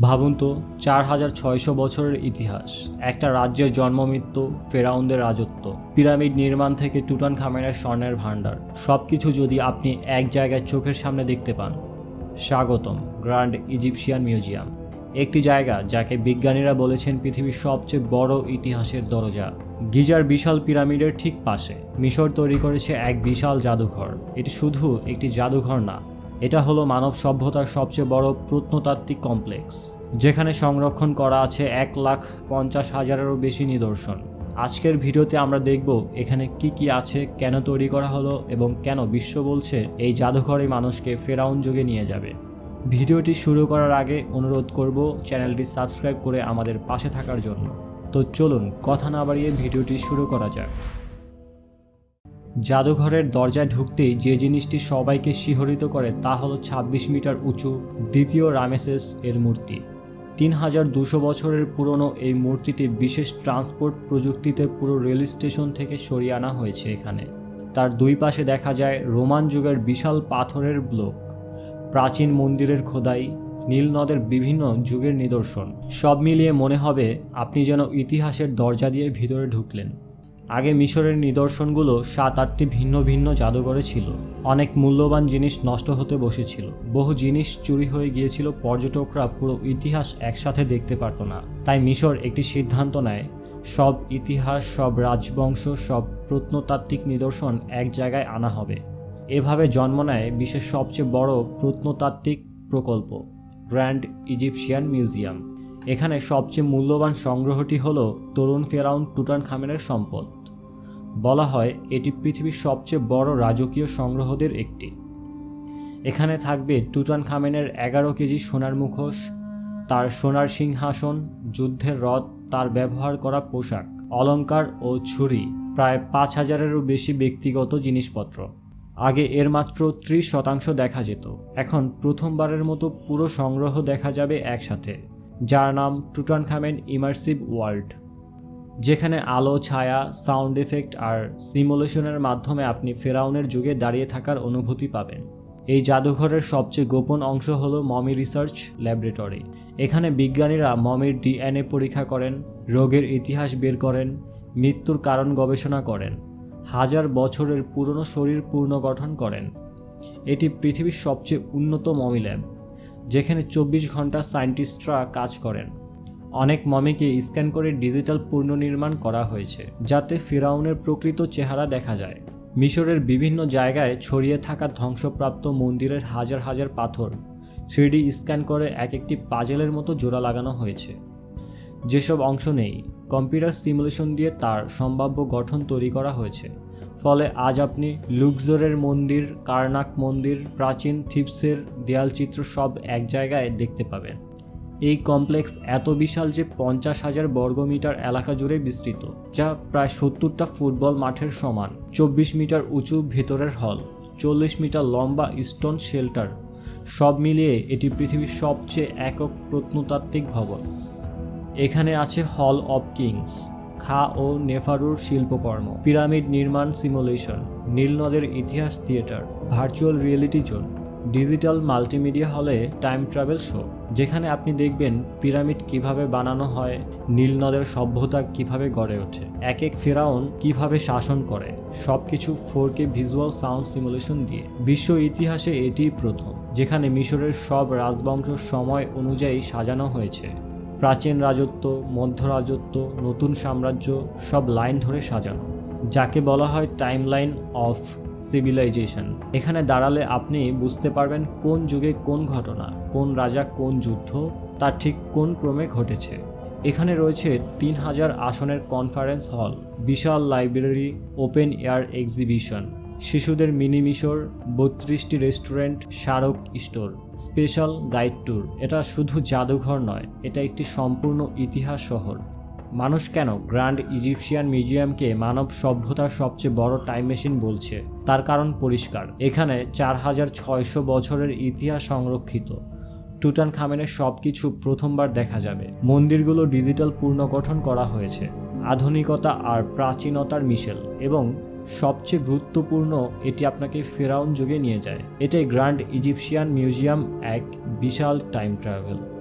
ভাবুন তো, চার হাজার ছয়শো বছরের ইতিহাস। একটা রাজ্যের জন্মমৃত্যু ফেরাউনদের রাজত্ব, পিরামিড নির্মাণ থেকে টুটান খামেনের স্বর্ণের ভাণ্ডার। সব কিছু যদি আপনি এক জায়গায় চোখের সামনে দেখতে পান। স্বাগতম, গ্র্যান্ড ইজিপশিয়ান মিউজিয়াম। একটি জায়গা যাকে বিজ্ঞানীরা বলেছেন পৃথিবীর সবচেয়ে বড় ইতিহাসের দরজা। গিজার বিশাল পিরামিডের ঠিক পাশে, মিশর তৈরি করেছে এক বিশাল জাদুঘর। এটি শুধু একটি জাদুঘর না এটা হলো মানব সভ্যতার সবচেয়ে বড় প্রত্নতাত্ত্বিক কমপ্লেক্স, যেখানে সংরক্ষণ করা আছে এক লাখ পঞ্চাশ হাজারেরও বেশি নিদর্শন। আজকের ভিডিওতে আমরা দেখব এখানে কি কি আছে, কেন তৈরি করা হলো এবং কেন বিশ্ব বলছে এই জাদুঘরে মানুষকে ফেরাউন যুগে নিয়ে যাবে। ভিডিওটি শুরু করার আগে অনুরোধ করব চ্যানেলটি সাবস্ক্রাইব করে আমাদের পাশে থাকার জন্য। তো চলুন, কথা না বাড়িয়ে ভিডিওটি শুরু করা যাক। জাদুঘরের দরজায় ঢুকতেই যে জিনিসটি সবাইকে শিহরিত করে তা হলো ২৬ মিটার উঁচু দ্বিতীয় রামেসেস এর মূর্তি। তিন হাজার দুশো বছরের পুরনো এই মূর্তিটি বিশেষ ট্রান্সপোর্ট প্রযুক্তিতে পুরো রেল স্টেশন থেকে সরিয়ে আনা হয়েছে এখানে। তার দুই পাশে দেখা যায় রোমান যুগের বিশাল পাথরের ব্লক, প্রাচীন মন্দিরের খোদাই, নীল নদের বিভিন্ন যুগের নিদর্শন। সব মিলিয়ে মনে হবে আপনি যেন ইতিহাসের দরজা দিয়ে ভিতরে ঢুকলেন। আগে মিশরের নিদর্শনগুলো সাত আটটি ভিন্ন ভিন্ন জাদুঘরে ছিল। অনেক মূল্যবান জিনিস নষ্ট হতে বসেছিল। বহু জিনিস চুরি হয়ে গিয়েছিল, পর্যটকরা পুরো ইতিহাস একসাথে দেখতে পারত না। তাই মিশর একটি সিদ্ধান্ত নেয়, সব ইতিহাস, সব রাজবংশ, সব প্রত্নতাত্ত্বিক নিদর্শন এক জায়গায় আনা হবে। এভাবে জন্ম নেয় বিশ্বের সবচেয়ে বড় প্রত্নতাত্ত্বিক প্রকল্প, গ্র্যান্ড ইজিপশিয়ান মিউজিয়াম। এখানে সবচেয়ে মূল্যবান সংগ্রহটি হল তরুণ ফেরাউন টুটান খামেনের সম্পদ। বলা হয়, এটি পৃথিবীর সবচেয়ে বড় রাজকীয় সংগ্রহদের একটি। এখানে থাকবে টুটান খামেনের এগারো কেজি সোনার মুখোশ, তার সোনার সিংহাসন, যুদ্ধের রথ, তার ব্যবহার করা পোশাক, অলংকার ও ছুরি, প্রায় পাঁচ হাজারেরও বেশি ব্যক্তিগত জিনিসপত্র। আগে এর মাত্র ত্রিশ শতাংশ দেখা যেত। এখন প্রথমবারের মতো পুরো সংগ্রহ দেখা যাবে একসাথে। যার নাম টুটানখামেন ইমার্সিভ ওয়ার্ল্ড, যেখানে আলো, ছায়া, সাউন্ড এফেক্ট আর সিমুলেশনের মাধ্যমে আপনি ফেরাউনের যুগে দাঁড়িয়ে থাকার অনুভূতি পাবেন। এই জাদুঘরের সবচেয়ে গোপন অংশ হলো মমি রিসার্চ ল্যাবরেটরি। এখানে বিজ্ঞানীরা মমির ডিএনএ পরীক্ষা করেন, রোগের ইতিহাস বের করেন, মৃত্যুর কারণ গবেষণা করেন, হাজার বছরের পুরনো শরীর পুনর্গঠন করেন। এটি পৃথিবীর সবচেয়ে উন্নত মমি ল্যাব। যেখানে চব্বিশ ঘণ্টা সায়েন্টিস্টরা কাজ করেন। অনেক মমিকে স্ক্যান করে ডিজিটাল পুনর্নির্মাণ করা হয়েছে, যাতে ফিরাউনের প্রকৃত চেহারা দেখা যায়। মিশরের বিভিন্ন জায়গায় ছড়িয়ে থাকা ধ্বংসপ্রাপ্ত মন্দিরের হাজার হাজার পাথর থ্রিডি স্ক্যান করে এক একটি পাজেলের মতো জোড়া লাগানো হয়েছে। যেসব অংশ নেই, কম্পিউটার সিমুলেশন দিয়ে তার সম্ভাব্য গঠন তৈরি করা হয়েছে। ফলে আজ আপনি লুকজোরের মন্দির, কার্নাক মন্দির, প্রাচীন থিপসের দেয়ালচিত্র সব এক জায়গায় দেখতে পাবেন। এই কমপ্লেক্স এত বিশাল যে পঞ্চাশ হাজার বর্গমিটার এলাকা জুড়ে বিস্তৃত, যা প্রায় সত্তরটা ফুটবল মাঠের সমান, চব্বিশ মিটার উঁচু ভেতরের হল, চল্লিশ মিটার লম্বা স্টোন শেল্টার, সব মিলিয়ে এটি পৃথিবীর সবচেয়ে একক প্রত্নতাত্ত্বিক ভবন। এখানে আছে হল অব কিংস। খা ও নেফারুর শিল্পকর্ম, পিরামিড নির্মাণ সিমুলেশন নীলনদের ইতিহাস theatre, virtual reality zone, digital multimedia হলে টাইম ট্রাভেল শো, যেখানে আপনি দেখবেন পিরামিড কীভাবে বানানো হয় নীলনদের সভ্যতা কীভাবে গড়ে ওঠে এক এক ফেরাউন কীভাবে শাসন করে, সবকিছু four K visual sound simulation দিয়ে। বিশ্ব ইতিহাসে এটিই প্রথম, যেখানে মিশরের সব রাজবংশ সময় অনুযায়ী সাজানো হয়েছে। প্রাচীন রাজত্ব, মধ্য রাজত্ব, নতুন সাম্রাজ্য সব লাইন ধরে সাজানো, যাকে বলা হয় টাইমলাইন অফ সিভিলাইজেশন এখানে দাঁড়ালে আপনি বুঝতে পারবেন কোন যুগে কোন ঘটনা, কোন রাজা কোন যুদ্ধ তার ঠিক কোন ক্রমে ঘটেছে। এখানে রয়েছে তিন হাজার আসনের কনফারেন্স হল বিশাল লাইব্রেরি ওপেন এয়ার এক্সিবিশন শিশুদের মিনি মিশর, বত্রিশটি রেস্টুরেন্ট, স্মারক স্টোর, স্পেশাল গাইড ট্যুর। এটা শুধু জাদুঘর নয়, এটা একটি সম্পূর্ণ ইতিহাস শহর। মানুষ কেন গ্র্যান্ড ইজিপশিয়ান মিউজিয়ামকে মানব সভ্যতার সবচেয়ে বড় টাইম মেশিন বলছে? তার কারণ পরিষ্কার। এখানে চার হাজার ছয়শো বছরের ইতিহাস সংরক্ষিত। টুটান খামেনের সব কিছু প্রথমবার দেখা যাবে। মন্দিরগুলো ডিজিটাল পুনর্গঠন করা হয়েছে। আধুনিকতা আর প্রাচীনতার মিশেল। এবং সবচেয়ে গুরুত্বপূর্ণ এটি আপনাকে ফেরাউন যুগে নিয়ে যায়। এটাই গ্র্যান্ড ইজিপশিয়ান মিউজিয়াম এক বিশাল টাইম ট্রাভেল।